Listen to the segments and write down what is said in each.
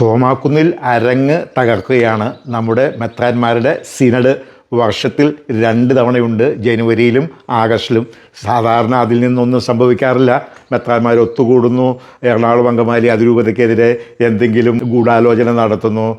തോമാക്കുന്നിൽ അരങ്ങ് തകർക്കുകയാണ് നമ്മുടെ മെത്രാന്മാരുടെ സിനഡ്. വർഷത്തിൽ രണ്ട് തവണയുണ്ട് ജനുവരിയിലും ആഗസ്റ്റിലും. സാധാരണ അതിൽ നിന്നൊന്നും സംഭവിക്കാറില്ല. മെത്രാന്മാർ ഒത്തുകൂടുന്നു. എറണാകുളം അങ്കമാലി അതിരൂപതയ്ക്കെതിരെ എന്തെങ്കിലും ഗൂഢാലോചന നടത്തുന്നു.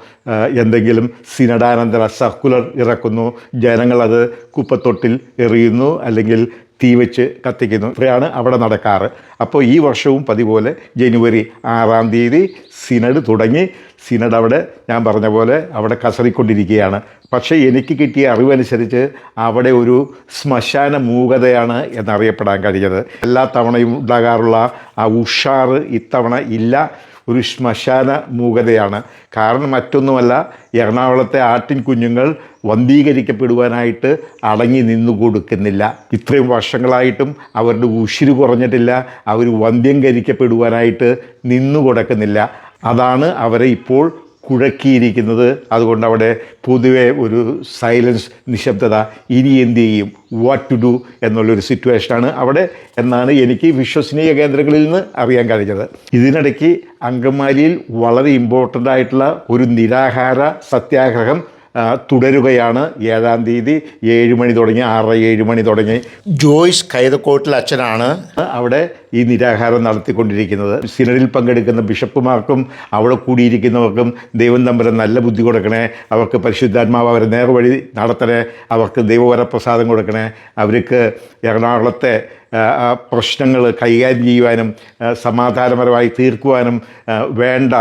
എന്തെങ്കിലും സിനഡാനന്തര സർക്കുലർ ഇറക്കുന്നു. ജനങ്ങളത് കുപ്പത്തൊട്ടിൽ എറിയുന്നു. അല്ലെങ്കിൽ തീ വെച്ച് കത്തിക്കുന്നു. ഇത്രയാണ് അവിടെ നടക്കാറ്. അപ്പോൾ ഈ വർഷവും പതിപോലെ ജനുവരി ആറാം തീയതി സിനഡ് തുടങ്ങി. സിനഡ് അവിടെ ഞാൻ പറഞ്ഞ പോലെ അവിടെ കസറിക്കൊണ്ടിരിക്കുകയാണ്. പക്ഷേ എനിക്ക് കിട്ടിയ അറിവനുസരിച്ച് അവിടെ ഒരു ശ്മശാന മൂകതയാണ് എന്നറിയപ്പെടാൻ കഴിഞ്ഞത്. എല്ലാ തവണയും ഉണ്ടാകാറുള്ള ആ ഉഷാറ് ഇത്തവണ ഇല്ല. ഒരു ശ്മശാന മൂകതയാണ്. കാരണം മറ്റൊന്നുമല്ല എറണാകുളത്തെ ആട്ടിൻ കുഞ്ഞുങ്ങൾ വന്ധീകരിക്കപ്പെടുവാനായിട്ട് അടങ്ങി നിന്നു കൊടുക്കുന്നില്ല. ഇത്രയും വർഷങ്ങളായിട്ടും അവരുടെ ഉശിരു കുറഞ്ഞിട്ടില്ല. അവർ വന്ധ്യംകരിക്കപ്പെടുവാനായിട്ട് നിന്നു കൊടുക്കുന്നില്ല. അതാണ് അവരെ ഇപ്പോൾ കുഴക്കിയിരിക്കുന്നത്. അതുകൊണ്ട് അവിടെ പൊതുവെ ഒരു സൈലൻസ് നിശബ്ദത ഇനി എന്ത് ചെയ്യും? വാട്ട് ടു ഡു എന്നുള്ളൊരു സിറ്റുവേഷനാണ് അവിടെ എന്നാണ് എനിക്ക് വിശ്വസനീയ കേന്ദ്രങ്ങളിൽ നിന്ന് അറിയാൻ കഴിഞ്ഞത്. ഇതിനിടയ്ക്ക് അങ്കമാലിയിൽ വളരെ ഇമ്പോർട്ടന്റ് ആയിട്ടുള്ള ഒരു നിരാഹാര സത്യാഗ്രഹം തുടരുകയാണ്. ഏഴാം തീയതി ഏഴ് മണി തുടങ്ങി ആറര ഏഴ് മണി തുടങ്ങി. ജോയ്സ് കൈതക്കോട്ടിൽ അച്ഛനാണ്. അവിടെ ഈ നിരാഹാരം നടത്തിക്കൊണ്ടിരിക്കുന്നത്. സിനറിൽ പങ്കെടുക്കുന്ന ബിഷപ്പുമാർക്കും അവിടെ കൂടിയിരിക്കുന്നവർക്കും ദൈവം തമ്പരം നല്ല ബുദ്ധി കൊടുക്കണേ. അവർക്ക് പരിശുദ്ധാത്മാവ് അവരെ നേർവഴി നടത്തണേ. അവർക്ക് ദൈവവരപ്രസാദം കൊടുക്കണേ. അവർക്ക് എറണാകുളത്തെ പ്രശ്നങ്ങൾ കൈകാര്യം ചെയ്യുവാനും സമാധാനപരമായി തീർക്കുവാനും വേണ്ട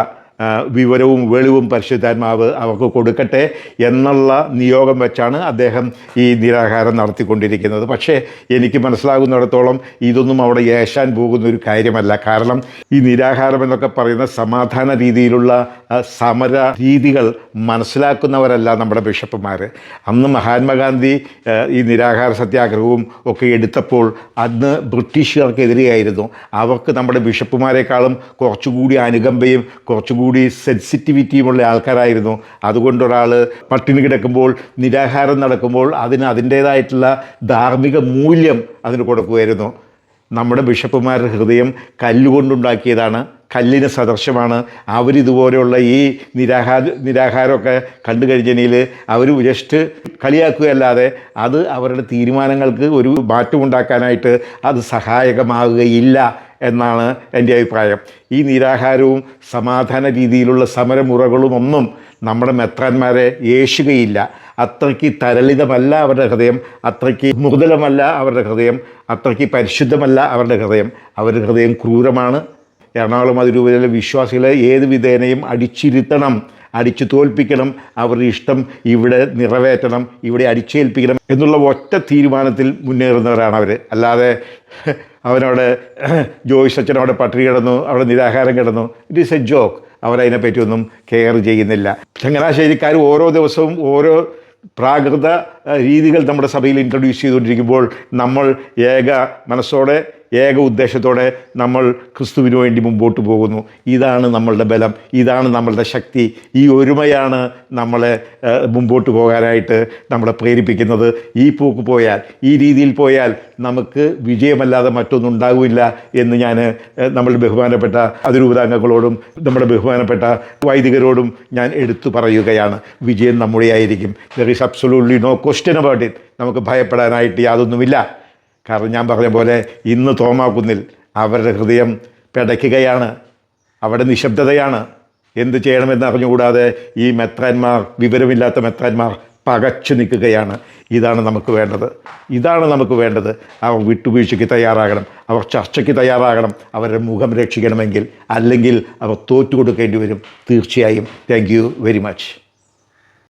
വിവരവും വെളിവും പരിശുദ്ധാത്മാവ് അവർക്ക് കൊടുക്കട്ടെ എന്നുള്ള നിയോഗം വെച്ചാണ് അദ്ദേഹം ഈ നിരാഹാരം നടത്തിക്കൊണ്ടിരിക്കുന്നത്. പക്ഷേ എനിക്ക് മനസ്സിലാകുന്നിടത്തോളം ഇതൊന്നും അവിടെ ഏശാൻ പോകുന്ന ഒരു കാര്യമല്ല. കാരണം ഈ നിരാഹാരം എന്നൊക്കെ പറയുന്ന സമാധാന രീതിയിലുള്ള സമര രീതികൾ മനസ്സിലാക്കുന്നവരല്ല നമ്മുടെ ബിഷപ്പുമാർ അന്ന് മഹാത്മാഗാന്ധി ഈ നിരാഹാര സത്യാഗ്രഹവും ഒക്കെ എടുത്തപ്പോൾ അന്ന് ബ്രിട്ടീഷുകാർക്കെതിരെയായിരുന്നു. അവർക്ക് നമ്മുടെ ബിഷപ്പുമാരെക്കാളും കുറച്ചുകൂടി അനുകമ്പയും കുറച്ചുകൂടി സെൻസിറ്റിവിറ്റിയുമുള്ള ആൾക്കാരായിരുന്നു. അതുകൊണ്ട് ഒരാൾ പട്ടിണി കിടക്കുമ്പോൾ നിരാഹാരം നടക്കുമ്പോൾ അതിന് അതിന്റേതായിട്ടുള്ള ധാർമ്മിക മൂല്യം അതിന് കൊടുക്കുമായിരുന്നു. നമ്മുടെ ബിഷപ്പുമാരുടെ ഹൃദയം കല്ലുകൊണ്ടുണ്ടാക്കിയതാണ്. കല്ലിന് സദൃശമാണ്. അവരിതുപോലെയുള്ള ഈ നിരാഹാര നിരാഹാരമൊക്കെ കണ്ടു കഴിഞ്ഞതിൽ അവർ ജസ്റ്റ് കളിയാക്കുകയല്ലാതെ അത് അവരുടെ തീരുമാനങ്ങൾക്ക് ഒരു മാറ്റമുണ്ടാക്കാനായിട്ട് അത് സഹായകമാവുകയില്ല. എന്നാണ് എന്റെ അഭിപ്രായം. ഈ നിരാഹാരവും സമാധാന രീതിയിലുള്ള സമരമുറകളും ഒന്നും നമ്മുടെ മെത്രാന്മാരെ യേശുകയില്ല അത്രയ്ക്ക് തരളിതമല്ല അവരുടെ ഹൃദയം. അത്രയ്ക്ക് മൃദുലമല്ല അവരുടെ ഹൃദയം. അത്രയ്ക്ക് പരിശുദ്ധമല്ല അവരുടെ ഹൃദയം. അവരുടെ ഹൃദയം ക്രൂരമാണ്. എറണാകുളം അതിരൂപതയിലെ വിശ്വാസികളെ ഏത് വിധേനയും അടിച്ചിരുത്തണം. അടിച്ചു തോൽപ്പിക്കണം അവരുടെ ഇഷ്ടം ഇവിടെ നിറവേറ്റണം ഇവിടെ അടിച്ചേൽപ്പിക്കണം എന്നുള്ള ഒറ്റ തീരുമാനത്തിൽ മുന്നേറുന്നവരാണ് അവർ അല്ലാതെ അവനവിടെ ജോയിസ് അച്ഛൻ അവിടെ പട്ടിണി കിടന്നു അവിടെ നിരാഹാരം കിടന്നു. ഇറ്റ് ഈസ് എ ജോക്ക് അവരതിനെപ്പറ്റിയൊന്നും കെയർ ചെയ്യുന്നില്ല. ചങ്ങനാശ്ശേരിക്കാർ ഓരോ ദിവസവും ഓരോ പ്രാകൃത രീതികൾ നമ്മുടെ സഭയിൽ ഇൻട്രൊഡ്യൂസ് ചെയ്തുകൊണ്ടിരിക്കുമ്പോൾ നമ്മൾ ഏക മനസ്സോടെ ഏക ഉദ്ദേശത്തോടെ നമ്മൾ ക്രിസ്തുവിന് വേണ്ടി മുമ്പോട്ട് പോകുന്നു. ഇതാണ് നമ്മളുടെ ബലം. ഇതാണ് നമ്മളുടെ ശക്തി. ഈ ഒരുമയാണ് നമ്മളെ മുമ്പോട്ട് പോകാനായിട്ട് നമ്മളെ പ്രേരിപ്പിക്കുന്നത്. ഈ പോക്ക് പോയാൽ ഈ രീതിയിൽ പോയാൽ നമുക്ക് വിജയമല്ലാതെ മറ്റൊന്നും ഉണ്ടാകില്ല എന്ന് ഞാൻ നമ്മൾ ബഹുമാനപ്പെട്ട അതിരൂപതാംഗങ്ങളോടും നമ്മുടെ ബഹുമാനപ്പെട്ട വൈദികരോടും ഞാൻ എടുത്തു പറയുകയാണ്. വിജയം നമ്മുടെ ആയിരിക്കും. There is absolutely no question about it നമുക്ക് ഭയപ്പെടാനായിട്ട് യാതൊന്നുമില്ല. കാരണം ഞാൻ പറഞ്ഞ പോലെ ഇന്ന് തോമാക്കുന്നിൽ അവരുടെ ഹൃദയം പിടയ്ക്കുകയാണ്. അവിടെ നിശബ്ദതയാണ്. എന്ത് ചെയ്യണമെന്ന് അറിഞ്ഞുകൂടാതെ ഈ മെത്രാന്മാർ വിവരമില്ലാത്ത മെത്രാന്മാർ പകച്ചു നിൽക്കുകയാണ്. ഇതാണ് നമുക്ക് വേണ്ടത്. ഇതാണ് നമുക്ക് വേണ്ടത്. അവർ വിട്ടുവീഴ്ചയ്ക്ക് തയ്യാറാകണം. അവർ ചർച്ചയ്ക്ക് തയ്യാറാകണം. അവരുടെ മുഖം രക്ഷിക്കണമെങ്കിൽ അല്ലെങ്കിൽ അവർ തോറ്റു കൊടുക്കേണ്ടി വരും. തീർച്ചയായും. Thank very much